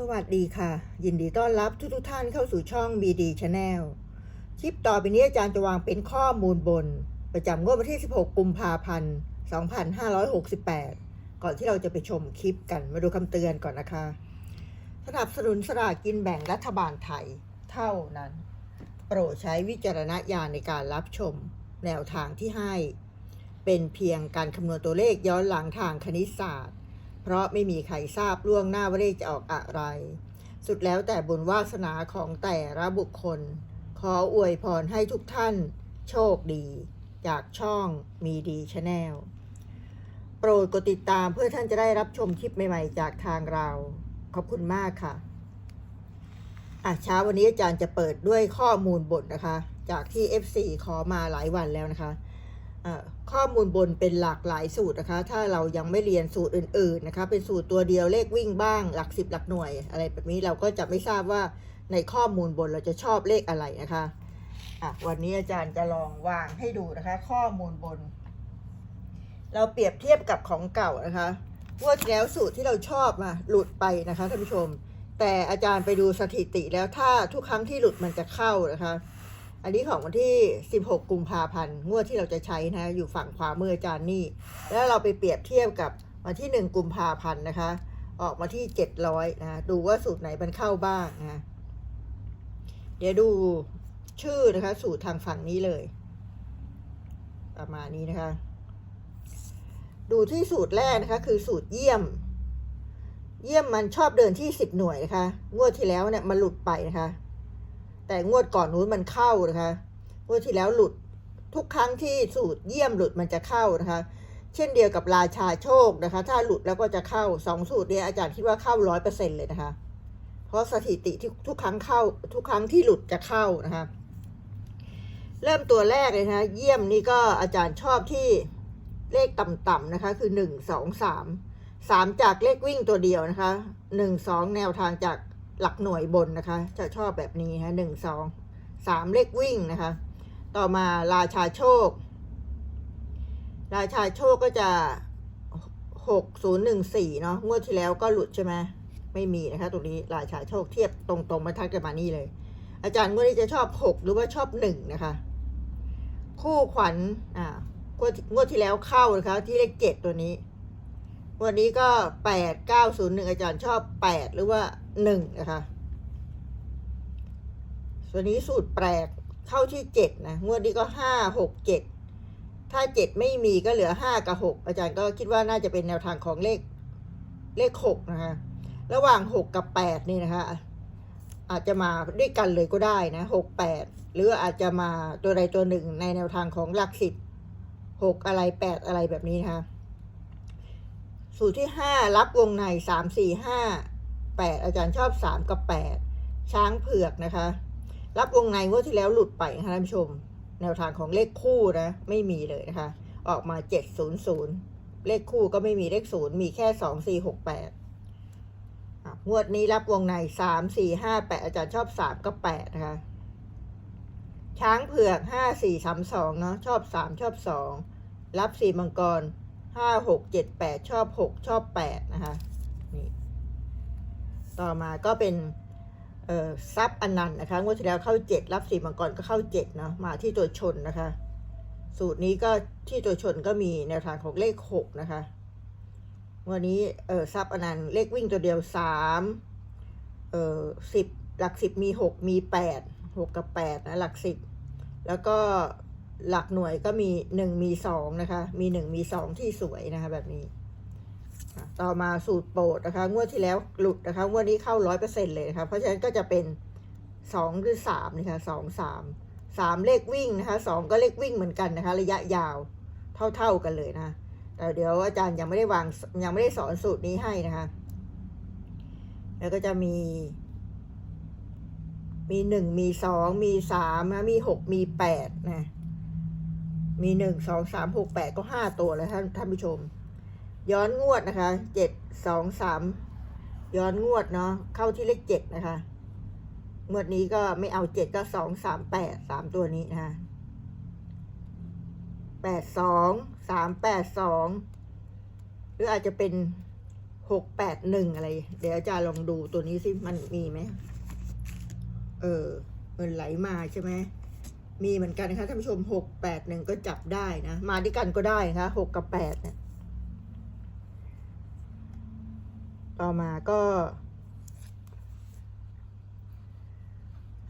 สวัสดีค่ะ ยินดีต้อนรับทุกทุกท่านเข้าสู่ช่อง BD Channel คลิปต่อไปนี้อาจารย์จะวางเป็นข้อมูลบน ประจำงวดวันที่ 16 กุมภาพันธ์ 2568 ก่อนที่เราจะไปชมคลิปกันมาดูคำเตือนก่อนนะคะ สนับสนุนสลากกินแบ่งรัฐบาลไทยเท่านั้น โปรดใช้วิจารณญาณในการรับชมแนวทางที่ให้ เป็นเพียงการคำนวณตัวเลขย้อนหลังทางคณิตศาสตร์ เพราะไม่มีใครทราบล่วงหน้าว่าเลขจะออกอะไร สุดแล้วแต่บุญวาสนาของแต่ละบุคคล ขออวยพรให้ทุกท่านโชคดี จากช่องมีดีชาแนลโปรดกดติดตามเพื่อท่านจะได้รับชมคลิปใหม่ ๆ จากทางเรา ขอบคุณมากค่ะอะเช้าวันนี้อาจารย์จะเปิดด้วยข้อมูลบทนะคะ จากที่ FC ขอมาหลายวันแล้วนะคะ ข้อมูลบนเป็นหลากหลายสูตรนะคะ ถ้าเรายังไม่เรียนสูตรอื่น ๆนะคะ เป็นสูตรตัวเดียวเลขวิ่งบ้าง หลักสิบหลักหน่วย อะไรแบบนี้เราก็จะไม่ทราบว่าในข้อมูลบนเราจะชอบเลขอะไรนะคะอะวันนี้อาจารย์จะลองวางให้ดูนะคะ ข้อมูลบน เราเปรียบเทียบกับของเก่านะคะวดที่แล้วสูตรที่เราชอบมาหลุดไปนะคะท่านผู้ชม แต่อาจารย์ไปดูสถิติแล้วถ้าทุกครั้งที่หลุดมันจะเข้านะคะ อันนี้ของวันที่ 16 กุมภาพันธ์งวดที่เราจะใช้นะอยู่ฝั่งขวามืออาจารย์นี่ แล้วเราไปเปรียบเทียบกับวันที่ 1 กุมภาพันธ์นะคะ ออกมาที่ 700นะดูว่าสูตรไหนมันเข้าบ้างนะเดี๋ยวดูชื่อนะคะ สูตรทางฝั่งนี้เลย ประมาณนี้นะคะ ดูที่สูตรแรกนะคะ คือสูตรเยี่ยม เยี่ยมมันชอบเดินที่ 10 หน่วยนะคะ งวดที่แล้วเนี่ยมันหลุดไปนะคะ แต่งวดก่อนนู้นมันเข้านะคะงวดที่แล้วหลุดทุกครั้งที่สูตรเยี่ยมหลุดมันจะเข้านะคะ เช่นเดียวกับราชาโชคนะคะ ถ้าหลุดแล้วก็จะเข้าสองสูตรเนี้อาจารย์คิดว่าเข้าร้อยเปอร์เซ็นเลยนะคะ เพราะสถิติที่ทุกครั้งเข้า ทุกครั้งที่หลุดจะเข้านะคะ เริ่มตัวแรกเลยนะะเยี่ยมนี่ก็อาจารย์ชอบที่เลขต่ำๆนะคะ คือหนึ่งสองสามสามจากเลขวิ่งตัวเดียวนะคะหนึ่งสองแนวทางจาก หลักหน่วยบนนะคะ จะชอบแบบนี้ฮะหนึ่งสองสามเลขวิ่งนะคะ ต่อมาราชาโชค ราชาโชคก็จะหกศูนย์หนึ่งสี่เนาะงวดที่แล้วก็หลุดใช่ไหมไม่มีนะคะ ตรงนี้ราชาโชคเทียบตรงๆมาทักกันมานี่เลย อาจารย์งวดนี้จะชอบหกหรือว่าชอบหนึ่งนะคะ คู่ขวัญอ่างวดงวดที่แล้วเข้านะคะ ที่เลขเจ็ดตัวนี้ วันนี้ก็แปดเก้าศูนย์หนึ่งอาจารย์ชอบแปดหรือว่า หนึ่งนะคะส่วนนี้สูตรแปลกเข้าที่เจ็ดนะงวดนี้ก็ห้าหกเจ็ดถ้าเจ็ดไม่มีก็เหลือห้ากับหกอาจารย์ก็คิดว่าน่าจะเป็นแนวทางของเลขเลขหกนะคะระหว่างหกกับแปดนี่นะคะอาจจะมาด้วยกันเลยก็ได้นะหกแปดหรืออาจจะมาตัวใดตัวหนึ่งในแนวทางของหลักสิบหกอะไรแปดอะไรแบบนี้นะคะสูตรที่ห้ารับวงในสามสี่ห้า แปดอาจารย์ชอบสามกับแปดช้างเผือกนะคะ รับวงในงวดที่แล้วหลุดไปนะคะท่านผู้ชม แนวทางของเลขคู่นะ ไม่มีเลยนะคะ ออกมาเจ็ดศูนย์ศูนย์เลขคู่ก็ไม่มีเลขศูนย์มีแค่สองสี่หกแปดงวดนี้รับวงในสามสี่ห้าแปดอาจารย์ชอบสามกับแปดนะคะ ช้างเผือกห้าสี่สามสองเนาะชอบสามชอบสองรับสี่มังกรห้าหกเจ็ดแปดชอบหกชอบแปดนะคะ ต่อมาก็เป็นซับอนันต์นะคะงวดที่แล้วเข้าเจ็ดรับสี่มังกรก็เข้าเจ็ดเนาะมาที่ตัวชนนะคะ สูตรนี้ก็ที่ตัวชนก็มีแนวทางของเลขหกนะคะวันนี้เออซับอนันต์เลขวิ่งตัวเดียวสามเออสิบหลักสิบมีหกมีแปดหกกับแปดนะหลักสิบแล้วก็หลักหน่วยก็มีหนึ่งมีสองนะคะ มีหนึ่งมีสองที่สวยนะคะแบบนี้ ต่อมาสูตรโปรดนะคะ งวดที่แล้วหลุดนะคะ งวดนี้เข้าร้อยเปอร์เซ็นเลยนะคะ เพราะฉะนั้นก็จะเป็นสองหรือสามนะคะสองสามสามเลขวิ่งนะคะสองก็เลขวิ่งเหมือนกันนะคะ ระยะยาวเท่าๆกันเลยนะะแต่เดี๋ยวอาจารย์ยังไม่ได้วางยังไม่ได้สอนสูตรนี้ให้นะคะ แล้วก็จะมี มีหนึ่งมีสองมีสามนะมีหกมีแปดนะ มีหนึ่งสองสามหกแปดก็ห้าตัวแล้วท่านท่านผู้ชม ย้อนงวดนะคะเจ็ดสองสามย้อนงวดเนาะเข้าที่เลขเจ็ดนะคะงวดนี้ก็ไม่เอาเจ็ดก็สองสามแปดสามตัวนี้นะคะแปดสองสามแปดสองหรืออาจจะเป็นหกแปดหนึ่งอะไร เดี๋ยวอาจารย์ลองดูตัวนี้สิมันมีไหมเออเงินไหลมาใช่ไหมมีเหมือนกันนะคะท่านผู้ชมหกแปดหนึ่งก็จับได้นะ มาด้วยกันก็ได้นะคะหกกับแปดเนี่ย ต่อมาก็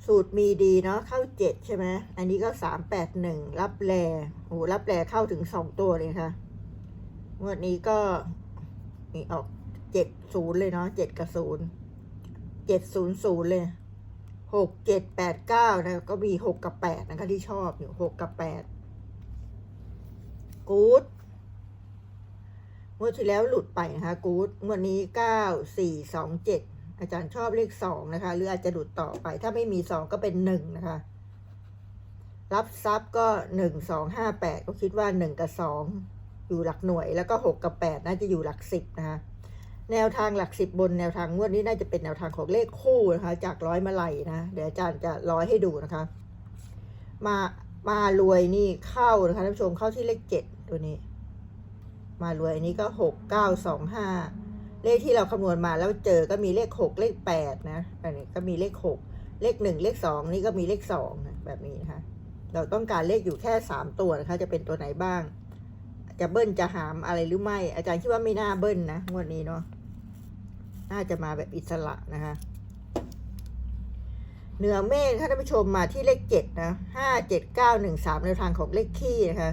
สูตรมีดีเนาะเข้าเจ็ดใช่ไหมอันนี้ก็สามแปดหนึ่งรับแลโอ้โหรับแลเข้าถึงสองตัวเลยค่ะงวดนี้ก็มีออกเจ็ดศูนย์เลยเนาะเจ็ดกับศูนย์เจ็ดศูนย์ศูนย์เลยหกเจ็ดแปดเก้านะก็มีหกกับแปดนะคะที่ชอบอยู่หกกับแปดกู๊ด งวดที่แล้วหลุดไปนะคะกู๊ดงวดนี้เก้าสี่สองเจ็ดอาจารย์ชอบเลขสองนะคะ หรืออาจจะหลุดต่อไป ถ้าไม่มีสองก็เป็นหนึ่งนะคะ รับทรัพย์ก็หนึ่งสองห้าแปดก็คิดว่าหนึ่งกับสองอยู่หลักหน่วย แล้วก็หกกับแปดน่าจะอยู่หลักสิบนะคะ แนวทางหลักสิบบนแนวทางงวดนี้น่าจะเป็นแนวทางของเลขคู่นะคะ จากร้อยมาลัยนะเดี๋ยวอาจารย์จะร้อยให้ดูนะคะ มามารวยนี่เข้านะคะท่านผู้ชมเข้าที่เลขเจ็ดตัวนี้ มารวยอันนี้ก็หกเก้าสองห้าเลขที่เราคำนวณมาแล้วเจอก็มีเลขหกเลขแปดนะอันนี้ก็มีเลขหกเลขหนึ่งเลขสองนี่ก็มีเลขสองนะแบบนี้นะคะเราต้องการเลขอยู่แค่สามตัวนะคะจะเป็นตัวไหนบ้าง จะเบิ้ลจะหามอะไรหรือไม่ อาจารย์คิดว่าไม่น่าเบิ้ลนะงวดนี้เนาะน่าจะมาแบบอิสระนะคะเหนือเมฆท่านผู้ชมมาที่เลขเจ็ดนะห้าเจ็ดเก้าหนึ่งสามแนวทางของเลขขี้นะคะ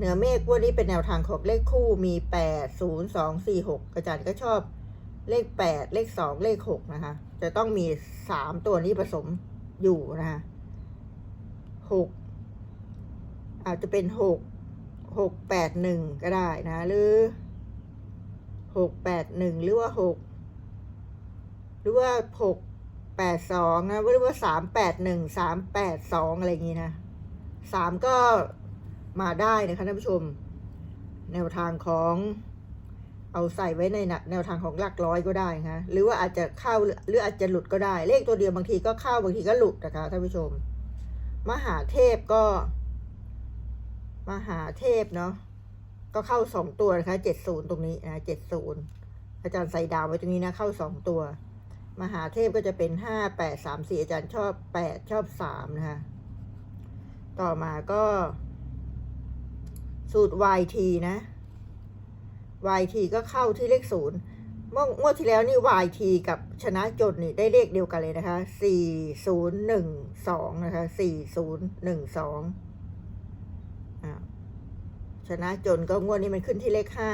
เหนือเมฆวันนี้เป็นแนวทางของเลขคู่มีแปดศูนย์สองสี่หกอาจารย์ก็ชอบเลขแปดเลขสองเลขหกนะคะ จะต้องมีสามตัวนี้ผสมอยู่นะคะหกอาจจะเป็นหกหกแปดหนึ่งก็ได้นะ หรือหกแปดหนึ่งหรือว่าหกหรือว่าหกแปดสองนะหรือว่าสามแปดหนึ่งสามแปดสองอะไรอย่างนี้นะสามก็ มาได้นะคะท่านผู้ชม แนวทางของเอาใส่ไว้ในแนวทางของหลักร้อยก็ได้นะคะหรือว่าอาจจะเข้าหรืออาจจะหลุดก็ได้ เลขตัวเดียวบางทีก็เข้าบางทีก็หลุดนะคะท่านผู้ชม มหาเทพก็ มหาเทพเนาะก็เข้าสองตัวนะคะเจ็ดศูนย์ตรงนี้นะเจ็ดศูนย์อาจารย์ใส่ดาวไว้ตรงนี้นะเข้าสองตัว มหาเทพก็จะเป็นห้าแปดสามสี่อาจารย์ชอบแปดชอบสามนะคะต่อมาก็ สูตร YT นะ YT ก็เข้าที่เลขศูนย์เมื่องวดที่แล้วนี่ YT กับชนะจดนี่ได้เลขเดียวกันเลยนะคะสี่ศูนย์หนึ่งสองนะคะสี่ศูนย์หนึ่งสองชนะจนก็งวดนี้มันขึ้นที่เลขห้า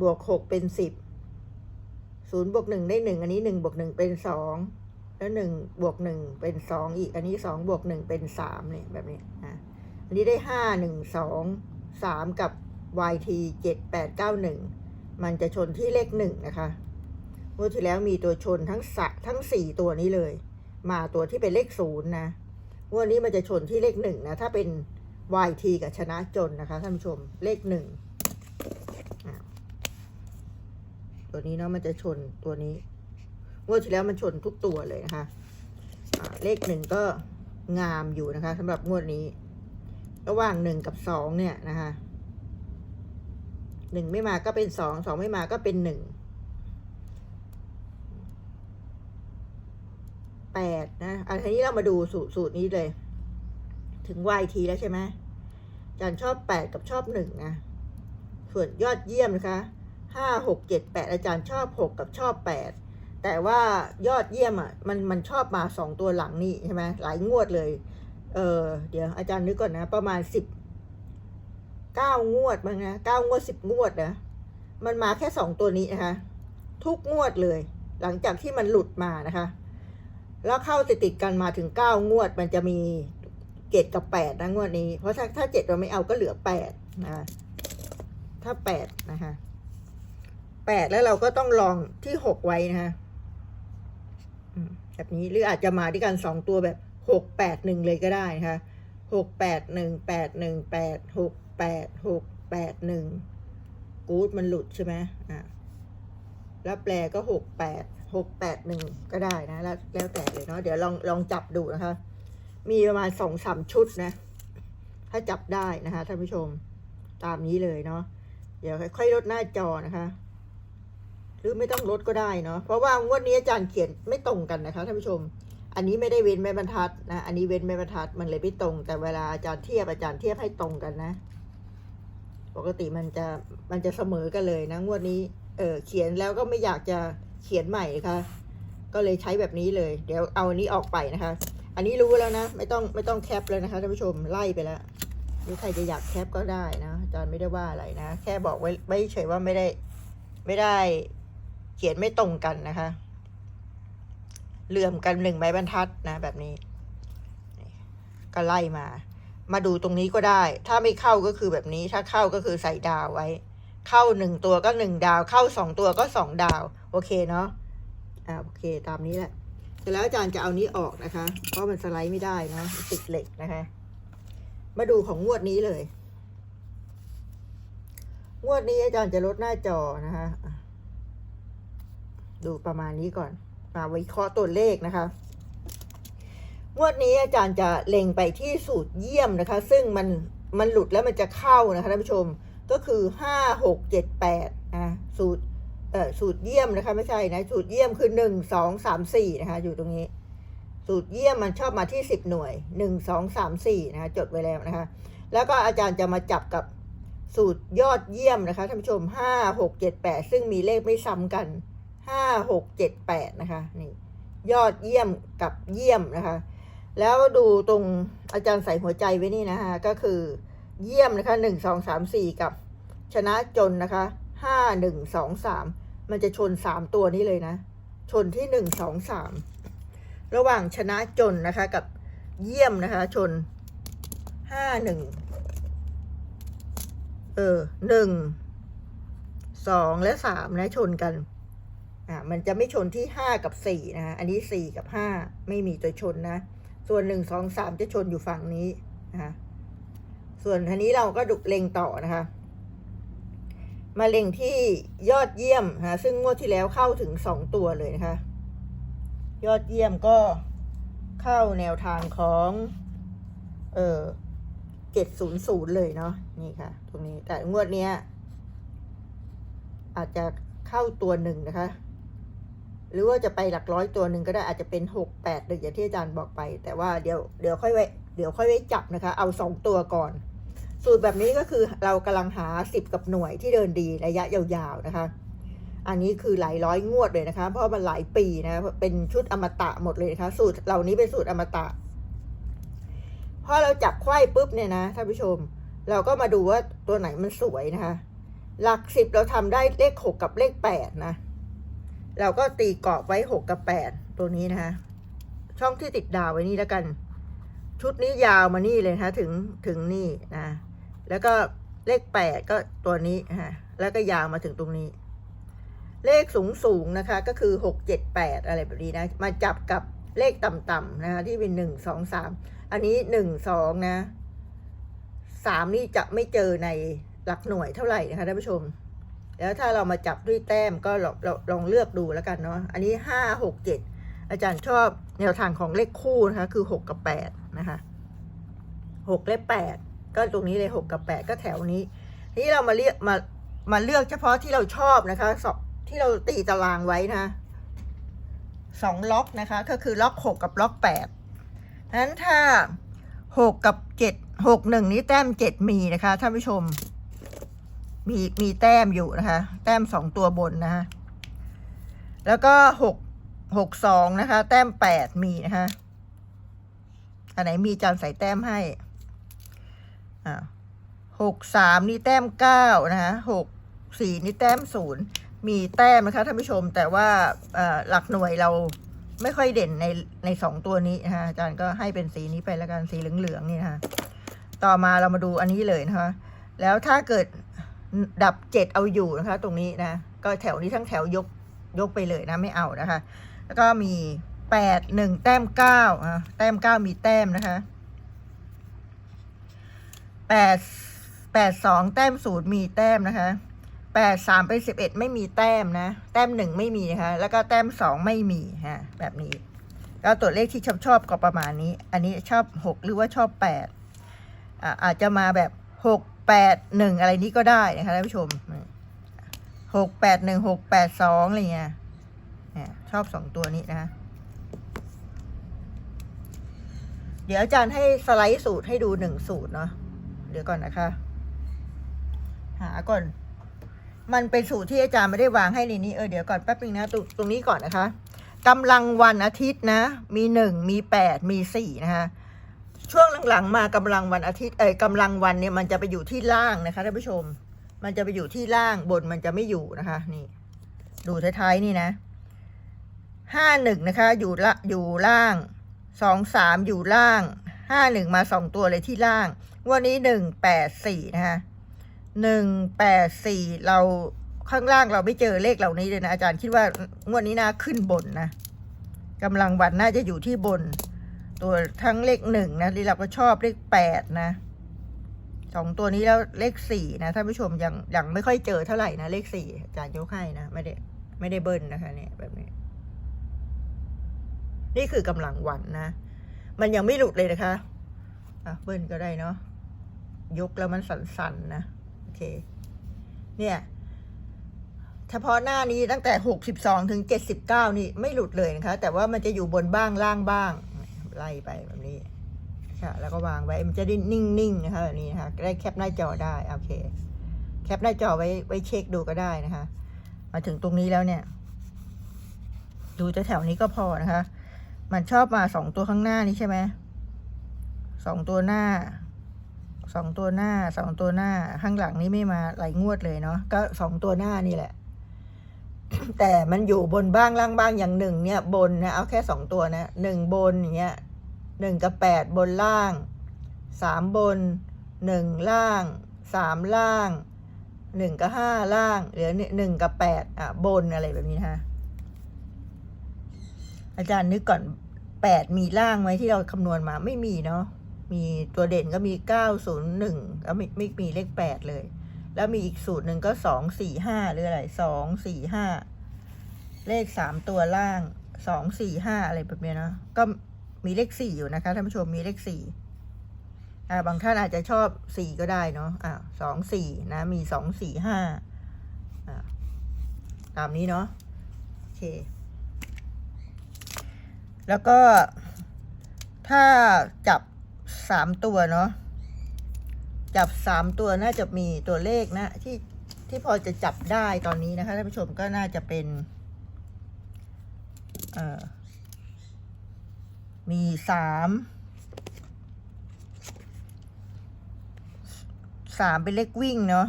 บวกหกเป็นสิบศูนย์บวกหนึ่งได้หนึ่งอันนี้หนึ่งบวกหนึ่งเป็นสองแล้วหนึ่งบวกหนึ่งเป็นสองอีก อันนี้สองบวกหนึ่งเป็นสามเนี่ย แบบนี้อะอันนี้ได้ห้าห นึ่งสามกับ YT เจ็ดแปดเก้าหนึ่งมันจะชนที่เลขหนึ่งนะคะเมื่อที่แล้วมีตัวชนทั้งสะทั้งสี่ตัวนี้เลย มาตัวที่เป็นเลขศูนย์นะงวันนี้มันจะชนที่เลขหนึ่งนะ ถ้าเป็น YT กับชนะจนนะคะท่านผู้ชมเลขหนึ่งตัวนี้เนาะมันจะชนตัวนี้งวดที่แล้วมันชนทุกตัวเลยนะคะเลขหนึ่งก็งามอยู่นะคะสำหรับงวดนี้ ระหว่างหนึ่งกับสองเนี่ยนะคะหนึ่งไม่มาก็เป็นสองสองไม่มาก็เป็นหนึ่งแปดนะอันนี้เรามาดูสูตรสูตรนี้เลย ถึง YT แล้วใช่ไหมจันชอบแปดกับชอบหนึ่งนะส่วนยอดเยี่ยมนะคะห้าหกเจ็ดแปดอาจารย์ชอบหกกับชอบแปดแต่ว่ายอดเยี่ยมอะมันมันชอบมาสองตัวหลังนี่ใช่ไหมหลายงวดเลย เออเดี๋ยวอาจารย์นึกก่อนนะ ประมาณสิบเก้างวดมั้งนะเก้างวดสิบงวดนะ มันมาแค่สองตัวนี้นะคะ ทุกงวดเลย หลังจากที่มันหลุดมานะคะ แล้วเข้าติดติดกันมาถึงเก้างวด มันจะมีเจ็ดกับแปดนะงวดนี้ เพราะถ้าถ้าเจ็ดเราไม่เอาก็เหลือแปดนะ ถ้าแปดนะคะแปดแล้วเราก็ต้องลองที่หกไว้นะคะแบบนี้หรืออาจจะมาด้วยกันสองตัวแบบ หกแปดหนึ่งเลยก็ได้นะคะหกแปดหนึ่งแปดหนึ่งแปดหกแปดหกแปดหนึ่งกู๊ดมันหลุดใช่ไหมอะแล้วแปลก็หกแปดหกแปดหนึ่งก็ได้นะ แล้วแล้วแต่เลยเนาะเดี๋ยวลองลองจับดูนะคะ มีประมาณสองสามชุดนะ ถ้าจับได้นะคะท่านผู้ชมตามนี้เลยเนาะเดี๋ยวค่อยๆลดหน้าจอนะคะ หรือไม่ต้องลดก็ได้เนาะเพราะว่างวดนี้อาจารย์เขียนไม่ตรงกันนะคะท่านผู้ชม อันนี้ไม่ได้เว้นแม่บรรทัดนะ อันนี้เว้นแม่บรรทัดมันเลยไม่ตรง แต่เวลาอาจารย์เทียบอาจารย์เทียบให้ตรงกันนะ ปกติมันจะมันจะเสมอกันเลยนะงวดนี้ เออเขียนแล้วก็ไม่อยากจะเขียนใหม่ค่ะก็เลยใช้แบบนี้เลย เดี๋ยวเอาอันนี้ออกไปนะคะ อันนี้รู้แล้วนะ ไม่ต้องไม่ต้องแคปแล้วนะคะท่านผู้ชมไล่ไปแล้วหรือใครจะอยากแคปก็ได้นะอาจารย์ไม่ได้ว่าอะไรนะ แค่บอกไว้ไว้เฉยว่าไม่ได้ ไม่ได้เขียนไม่ตรงกันนะคะ เหลื่อมกันหนึ่งใบบรรทัดนะแบบนี้ ก็ไล่มา มาดูตรงนี้ก็ได้ ถ้าไม่เข้าก็คือแบบนี้ ถ้าเข้าก็คือใส่ดาวไว้ เข้าหนึ่งตัวก็หนึ่งดาว เข้าสองตัวก็สองดาว โอเคเนาะ อ่าโอเค ตามนี้แหละ เสร็จแล้วอาจารย์จะเอานี้ออกนะคะ เพราะมันสไลด์ไม่ได้เนาะติดเหล็กนะคะ มาดูของงวดนี้เลย งวดนี้อาจารย์จะลดหน้าจอนะคะ ดูประมาณนี้ก่อน มาวิเคราะห์ตัวเลขนะคะงวดนี้อาจารย์จะเล็งไปที่สูตรเยี่ยมนะคะ ซึ่งมันมันหลุดแล้วมันจะเข้านะคะท่านผู้ชมก็คือห้าหกเจ็ดแปดนะสูตรเอ่อสูตรเยี่ยมนะคะไม่ใช่นะสูตรเยี่ยมคือหนึ่งสองสามสี่นะคะอยู่ตรงนี้ สูตรเยี่ยมมันชอบมาที่สิบหน่วยหนึ่งสองสามสี่นะคะจดไว้แล้วนะคะ แล้วก็อาจารย์จะมาจับกับสูตรยอดเยี่ยมนะคะท่านผู้ชมห้าหกเจ็ดแปดซึ่งมีเลขไม่ซ้ำกัน ห้าหกเจ็ดแปดนะคะนี่ยอดเยี่ยมกับเยี่ยมนะคะ แล้วดูตรงอาจารย์ใส่หัวใจไว้นี่นะคะก็คือเยี่ยมนะคะหนึ่งสองสามสี่กับชนะจนนะคะห้าหนึ่งสองสามมันจะชนสามตัวนี้เลยนะ ชนที่หนึ่งสองสามระหว่างชนะจนนะคะกับเยี่ยมนะคะ ชนห้าหนึ่งเออหนึ่งสองและสามนะชนกัน อ่ามันจะไม่ชนที่ห้ากับสี่นะคะอันนี้สี่กับห้าไม่มีตัวชนนะ ส่วนหนึ่งสองสามจะชนอยู่ฝั่งนี้นะคะส่วนทีนี้เราก็ดุเล็งต่อนะคะ มาเล็งที่ยอดเยี่ยมนะคะซึ่งงวดที่แล้วเข้าถึงสองตัวเลยนะคะ ยอดเยี่ยมก็เข้าแนวทางของ เออเจ็ดศูนย์ศูนย์เลยเนาะนี่ค่ะ ตรงนี้แต่งวดเนี้ยอาจจะเข้าตัวหนึ่งนะคะ หรือว่าจะไปหลักร้อยตัวหนึ่งก็ได้อาจจะเป็นหกแปดหรืออย่างที่อาจารย์บอกไป แต่ว่าเดี๋ยวเดี๋ยวค่อยไว้เดี๋ยวค่อยไว้จับนะคะ เอาสองตัวก่อน สูตรแบบนี้ก็คือเรากำลังหาสิบกับหน่วยที่เดินดีระยะยาวๆนะคะ อันนี้คือหลายร้อยงวดเลยนะคะ เพราะมันหลายปีนะเป็นชุดอมตะหมดเลยนะคะ สูตรเหล่านี้เป็นสูตรอมตะพอเราจับไขว้ปุ๊บเนี่ยนะท่านผู้ชม เราก็มาดูว่าตัวไหนมันสวยนะคะ หลักสิบเราทำได้เลขหกกับเลขแปดนะ เราก็ตีกรอบไว้หกกับแปดตัวนี้นะคะช่องที่ติดดาวไว้นี่แล้วกัน ชุดนี้ยาวมานี่เลยนะคะถึงถึงนี่นะแล้วก็เลขแปดก็ตัวนี้ฮะแล้วก็ยาวมาถึงตรงนี้ เลขสูงสูงนะคะ ก็คือหกเจ็ดแปดอะไรแบบนี้นะ มาจับกับเลขต่ำๆนะคะที่เป็นหนึ่งสองสามอันนี้หนึ่งสองนะสามนี่จะไม่เจอในหลักหน่วยเท่าไหร่นะคะท่านผู้ชม แล้วถ้าเรามาจับด้วยแต้มก็ลองลองลองเลือกดูแล้วกันเนาะอันนี้ห้าหกเจ็ดอาจารย์ชอบแนวทางของเลขคู่นะคะ คือหกกับแปดนะคะหกและแปดก็ตรงนี้เลยหกกับแปดก็แถวนี้ทีนี้เรามาเรียกมามาเลือกเฉพาะที่เราชอบนะคะสองที่เราตีตารางไว้นะสองล็อกนะคะ ก็คือล็อกหกกับล็อกแปดนั้นถ้าหกกับเจ็ดหกหนึ่งนี้แต้มเจ็ดมีนะคะท่านผู้ชม มีมีแต้มอยู่นะคะ แต้มสองตัวบนนะคะแล้วก็หกหกสองนะคะ แต้มแปดมีนะคะอันไหนมีจานใส่แต้มให้อ่าหกสามนี่แต้มเก้านะคะหกสี่นี่แต้มศูนย์มีแต้มนะคะท่านผู้ชมแต่ว่าหลักหน่วยเราไม่ค่อยเด่นในในสองตัวนี้นะคะอาจารย์ก็ให้เป็นสีนี้ไปแล้วกันสีเหลืองๆนี่นะคะต่อมาเรามาดูอันนี้เลยนะคะ แล้วถ้าเกิด ดับเจ็ดเอาอยู่นะคะ ตรงนี้นะ ก็แถวนี้ทั้งแถวยกยกไปเลยนะไม่เอานะคะ แล้วก็มีแปดหนึ่งแต้มเก้าอะแต้มเก้ามีแต้มนะคะแปดแปดสองแต้มศูนย์มีแต้มนะคะแปดสามเป็นสิบเอ็ดไม่มีแต้มนะ แต้มหนึ่งไม่มีนะคะแล้วก็แต้มสองไม่มีฮะแบบนี้ก็ตัวเลขที่ชอบชอบก็ประมาณนี้ อันนี้ชอบหกหรือว่าชอบแปดอะอาจจะมาแบบหก แปดหนึ่งอะไรนี้ก็ได้นะคะท่านผู้ชมหกแปดหนึ่งหกแปดสองอะไรเงี้ยชอบสองตัวนี้นะเดี๋ยวอาจารย์ให้สไลด์สูตรให้ดูหนึ่งสูตรเนาะเดี๋ยวก่อนนะคะ หาก่อน มันเป็นสูตรที่อาจารย์ไม่ได้วางให้ในนี้เออเดี๋ยวก่อนแป๊บนึงนะตรงตรงนี้ก่อนนะคะกำลังวันอาทิตย์นะ มีหนึ่งมีแปดมีสี่นะคะ ช่วงหลังๆ มากำลังวันอาทิตย์เอ้ยกำลังวันเนี่ยมันจะไปอยู่ที่ล่างนะคะท่านผู้ชม มันจะไปอยู่ที่ล่างบนมันจะไม่อยู่นะคะ นี่ ดูท้ายๆนี่นะห้าหนึ่งนะคะ อยู่ละอยู่ล่างสองสามอยู่ล่างห้าหนึ่งมาสองตัวเลยที่ล่าง วันนี้หนึ่งแปดสี่นะคะหนึ่งแปดสี่เราข้างล่างเราไม่เจอเลขเหล่านี้เลยนะอาจารย์คิดว่างวดนี้น่าขึ้นบนนะกำลังวันน่าจะอยู่ที่บน ตัวทั้งเลขหนึ่งนะที่เราก็ชอบเลขแปดนะสองตัวนี้แล้วเลขสี่นะท่านผู้ชมยังยังไม่ค่อยเจอเท่าไหร่นะเลขสี่อาจารย์ยกให้นะไม่ได้ไม่ได้เบิ้ลนะคะ เนี่ยแบบนี้ นี่คือกำลังวันนะมันยังไม่หลุดเลยนะคะอะเบิ้ลก็ได้เนาะยกแล้วมันสั่นๆนะโอเค เนี่ยเฉพาะหน้านี้ตั้งแต่หกสิบสองถึงเจ็ดสิบเก้านี่ไม่หลุดเลยนะคะ แต่ว่ามันจะอยู่บนบ้างล่างบ้าง ไล่ไปแบบนี้ค่ะ แล้วก็วางไว้มันจะได้นิ่งๆนะคะแบบนี้นะคะได้แคปหน้าจอได้โอเค แคปหน้าจอไว้ไว้เช็คดูก็ได้นะคะ มาถึงตรงนี้แล้วเนี่ย ดูแถวนี้ก็พอนะคะ มันชอบมาสองตัวข้างหน้านี้ใช่ไหมสองตัวหน้าสองตัวหน้าสองตัวหน้าข้างหลังนี้ไม่มาไหลงวดเลยเนาะก็สองตัวหน้านี่แหละ แต่มันอยู่บนบ้างล่างบ้างอย่างหนึ่งเนี่ย บนนะเอาแค่สองตัวนะหนึ่งบนอย่างเงี้ย หนึ่งกับแปดบนล่างสามบนหนึ่งล่างสามล่างหนึ่งกับห้าล่าง เหลือหนึ่งกับแปดอะ บนอะไรแบบนี้นะอาจารย์นึกก่อนแปดมีล่างไหมที่เราคำนวณมาไม่มีเนาะมีตัวเด่นก็มีเก้าศูนย์หนึ่งก็ไม่ไม่มีเลขแปดเลย แล้วมีอีกสูตรหนึ่งก็สองสี่ห้าหรืออะไรสองสี่ห้าเลขสามตัวล่างสองสี่ห้าอะไรแบบนี้เนาะก็ มีเลขสี่อยู่นะคะท่านผู้ชมมีเลขสี่อ่าบางท่านอาจจะชอบสี่ก็ได้เนาะอ่าสองสี่นะมีสองสี่ห้าอ่าตามนี้เนาะโอเค แล้วก็ถ้าจับสามตัวเนาะจับสามตัวน่าจะมีตัวเลขนะที่ที่พอจะจับได้ตอนนี้นะคะท่านผู้ชมก็น่าจะเป็น เอ่อ มีสามสามเป็นเลขวิ่งเนาะ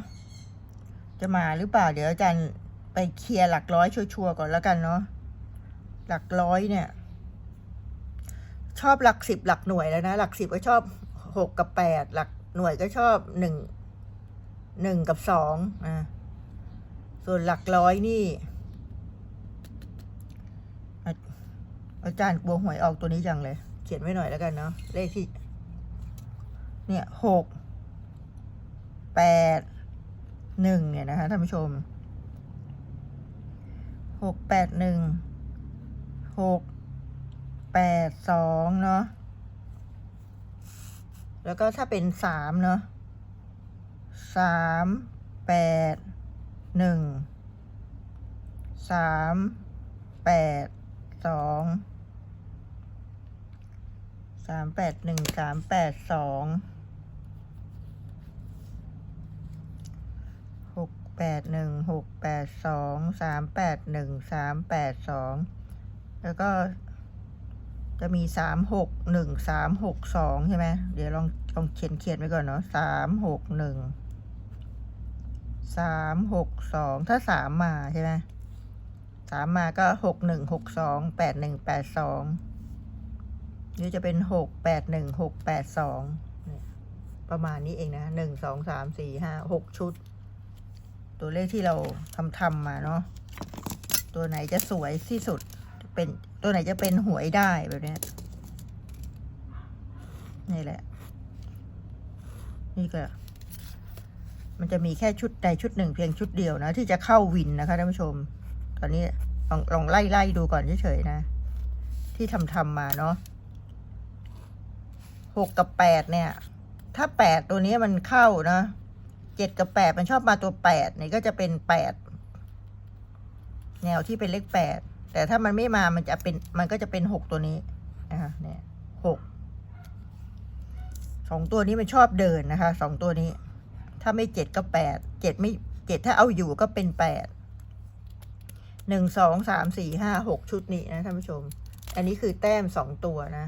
จะมาหรือเปล่า เดี๋ยวอาจารย์ไปเคลียร์หลักร้อยชัวร์ๆก่อนแล้วกันเนาะหลักร้อยเนี่ย ชอบหลักสิบหลักหน่วยแล้วนะ หลักสิบก็ชอบหกกับแปดหลักหน่วยก็ชอบหนึ่งหนึ่งกับสองอะส่วนหลักร้อยนี่อา อาจารย์กลัวหวยออกตัวนี้จังเลย เขียนไว้หน่อยแล้วกันเนาะเลขที่ เนี่ยหกแปดหนึ่งเนี่ยนะคะท่านผู้ชมหกแปดหนึ่งหกแปดสองเนาะแล้วก็ถ้าเป็นสามเนาะสามแปดหนึ่งสามแปดสอง สามแปดหนึ่งสามแปดสองหกแปดหนึ่งหกแปดสองสามแปดหนึ่งสามแปดสองแล้วก็จะมีสามหกหนึ่งสามหกสองใช่ไหมเดี๋ยวลองลองเขียนเขียนไว้ก่อนเนาะสามหกหนึ่งสามหกสองถ้าสามมาใช่ไหมสามมาก็หกหนึ่งหกสองแปดหนึ่งแปดสอง นี่จะเป็นหกแปดหนึ่งหกแปดสองประมาณนี้เองนะหนึ่งสองสามสี่ห้าหกชุด ตัวเลขที่เราทำทำมาเนาะตัวไหนจะสวยที่สุดเป็นตัวไหนจะเป็นหวยได้แบบนี้นี่แหละ นี่ก็ มันจะมีแค่ชุดใดชุดหนึ่งเพียงชุดเดียวนะ ที่จะเข้าวินนะคะท่านผู้ชม ตอนนี้ลองลองไล่ไล่ดูก่อนเฉยๆนะ ที่ทำทำมาเนาะ หกกับแปดเนี่ย ถ้าแปดตัวนี้มันเข้านะเจ็ดกับแปดมันชอบมาตัวแปดเนี่ยก็จะเป็นแปดแนวที่เป็นเลขแปดแต่ถ้ามันไม่มามันจะเป็นมันก็จะเป็นหกตัวนี้นะคะเนี่ยหกสองตัวนี้มันชอบเดินนะคะสองตัวนี้ ถ้าไม่เจ็ดก็แปดเจ็ดไม่เจ็ดถ้าเอาอยู่ก็เป็นแปดหนึ่งสองสามสี่ห้าหกชุดนี้นะท่านผู้ชม อันนี้คือแต้มสองตัวนะ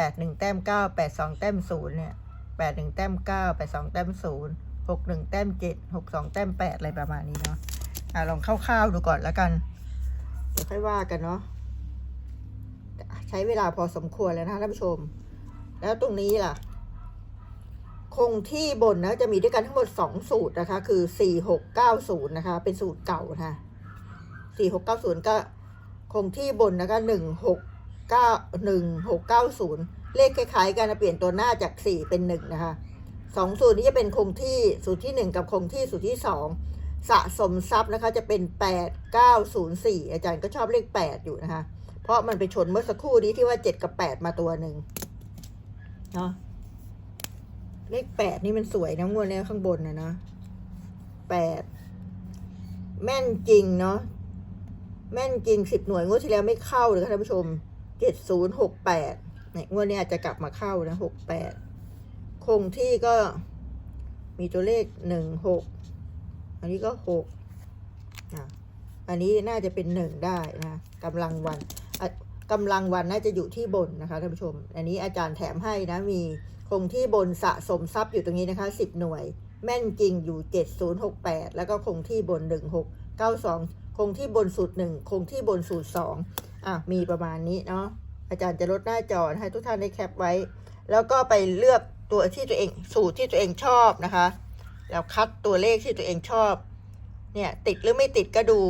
แปดหนึ่งแต้มเก้าแปดสองแต้มศูนย์เนี่ยแปดหนึ่งแต้มเก้าแปดสองแต้มศูนย์หกหนึ่งแต้มเจ็ดหกสองแต้มแปดอะไรประมาณนี้เนาะอะลองคร่าวๆดูก่อนแล้วกันเดี๋ยวค่อยว่ากันเนาะใช้เวลาพอสมควรแล้วนะท่านผู้ชม แล้วตรงนี้ล่ะ คงที่บนนะจะมีด้วยกันทั้งหมดสองสูตรนะคะ คือสี่หกเก้าศูนย์นะคะ เป็นสูตรเก่านะคะสี่หกเก้าศูนย์ก็คงที่บนนะคะหนึ่งหก เก้าหนึ่งหกเก้าศูนย์เลขคล้ายๆ กันเปลี่ยนตัวหน้าจากสี่เป็นหนึ่งนะคะสองสูตรนี้จะเป็นคงที่สูตรที่หนึ่งกับคงที่สูตรที่สองสะสมทรัพย์นะคะจะเป็นแปดเก้าศูนย์สี่อาจารย์ก็ชอบเลขแปดอยู่นะคะ เพราะมันไปชนเมื่อสักครู่นี้ที่ว่าเจ็ดกับแปดมาตัวหนึ่งเนาะเลขแปดนี่มันสวยนะงวดนี้ข้างบนนะนะแปดแม่นจริงเนาะแม่นจริงสิบหน่วยงวดที่แล้วไม่เข้าเลยค่ะท่านผู้ชม เจ็ดศูนย์หกแปดเนี่ยงวดนี้อาจจะกลับมาเข้านะหกแปดคงที่ก็มีตัวเลขหนึ่งหกอันนี้ก็หกอะอันนี้น่าจะเป็นหนึ่งได้นะกำลังวันกำลังวันน่าจะอยู่ที่บนนะคะท่านผู้ชม อันนี้อาจารย์แถมให้นะมีคงที่บนสะสมทรัพย์อยู่ตรงนี้นะคะ 10 หน่วย แม่นจริงอยู่ 7068 แล้วก็คงที่บน 1692 คงที่บนสูตร1คงที่บนสูตร2 อะมีประมาณนี้เนาะอาจารย์จะลดหน้าจอให้ทุกท่านได้แคปไว้ แล้วก็ไปเลือกตัวที่ตัวเองสูตรที่ตัวเองชอบนะคะ แล้วคัดตัวเลขที่ตัวเองชอบ เนี่ยติดหรือไม่ติดก็ดู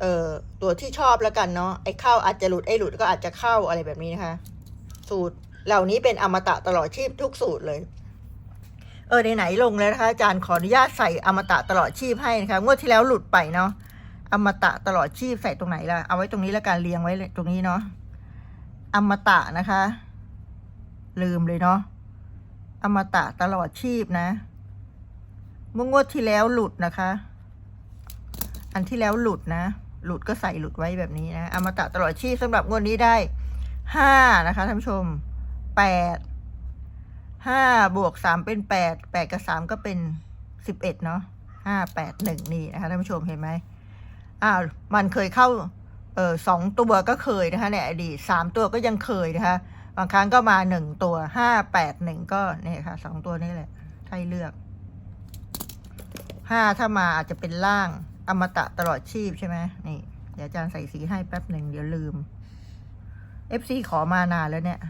เอ่อตัวที่ชอบแล้วกันเนาะไอ้เข้าอาจจะหลุดไอ้หลุดก็อาจจะเข้าอะไรแบบนี้นะคะ สูตรเหล่านี้เป็นอมตะตลอดชีพทุกสูตรเลยเออไหนๆลงแล้วนะคะอาจารย์ขออนุญาตใส่อมตะตลอดชีพให้นะคะงวดที่แล้วหลุดไปเนาะ อมตะตลอดชีพใส่ตรงไหนล่ะ เอาไว้ตรงนี้แล้วกันเรียงไว้ตรงนี้เนาะอมตะนะคะ ลืมเลยเนาะอมตะตลอดชีพนะเมื่องวดที่แล้วหลุดนะคะ อันที่แล้วหลุดนะ หลุดก็ใส่หลุดไว้แบบนี้นะอมตะตลอดชีพสำหรับงวดนี้ได้ห้านะคะท่านผู้ชมแปดห้าบวกสามเป็นแปดแปดกับสามก็เป็นสิบเอ็ดเนาะห้าแปดหนึ่งนี่นะคะท่านผู้ชมเห็นไหม อ้าวมันเคยเข้าเออสองตัวก็เคยนะคะในอดีตสามตัวก็ยังเคยนะคะบางครั้งก็มาหนึ่งตัวห้าแปดหนึ่งก็เนี่ยค่ะสองตัวนี้แหละให้เลือกห้าถ้ามาอาจจะเป็นล่างอมตะตลอดชีพใช่ไหมนี่ เดี๋ยวอาจารย์ใส่สีให้แป๊บหนึ่งเดี๋ยวลืมเอฟซีขอมานานแล้วเนี่ย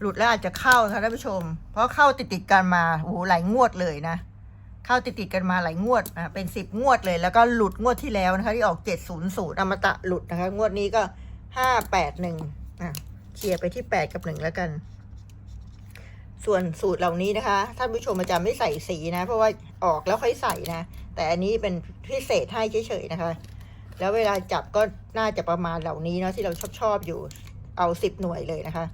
หลุดแล้วอาจจะเข้าค่ะท่านผู้ชม เพราะเข้าติดติดกันมาโอ้โหหลายงวดเลยนะ เข้าติดติดกันมาหลายงวดอะเป็นสิบงวดเลย แล้วก็หลุดงวดที่แล้วนะคะ ที่ออกเจ็ดศูนย์ศูนย์อมตะหลุดนะคะ งวดนี้ก็ห้าแปดหนึ่งอะเคลียร์ไปที่แปดกับหนึ่งแล้วกัน ส่วนสูตรเหล่านี้นะคะท่านผู้ชมอาจารย์ไม่ใส่สีนะ เพราะว่าออกแล้วค่อยใส่นะ แต่อันนี้เป็นพิเศษให้เฉยๆนะคะ แล้วเวลาจับก็น่าจะประมาณเหล่านี้เนาะที่เราชอบชอบอยู่เอาสิบหน่วยเลยนะคะ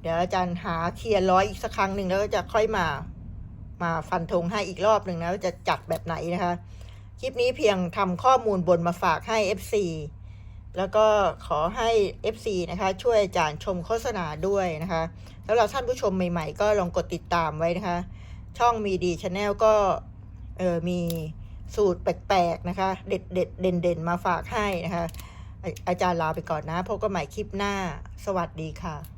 เดี๋ยวอาจารย์หาเคลียร์ร้อยอีกสักครั้งหนึ่งแล้วก็จะค่อยมา มาฟันธงให้อีกรอบหนึ่งนะว่าจะจัดแบบไหนนะคะ คลิปนี้เพียงทำข้อมูลบนมาฝากให้ FC แล้วก็ขอให้ FC นะคะ ช่วยอาจารย์ชมโฆษณาด้วยนะคะ แล้วเราท่านผู้ชมใหม่ๆ ก็ลองกดติดตามไว้นะคะ ช่องมีดีชาแนลก็เออมีสูตรแปลกๆนะคะ เด็ดเด็ดเด่นเด่นมาฝากให้นะคะ อาจารย์ลาไปก่อนนะพบกันใหม่คลิปหน้า สวัสดีค่ะ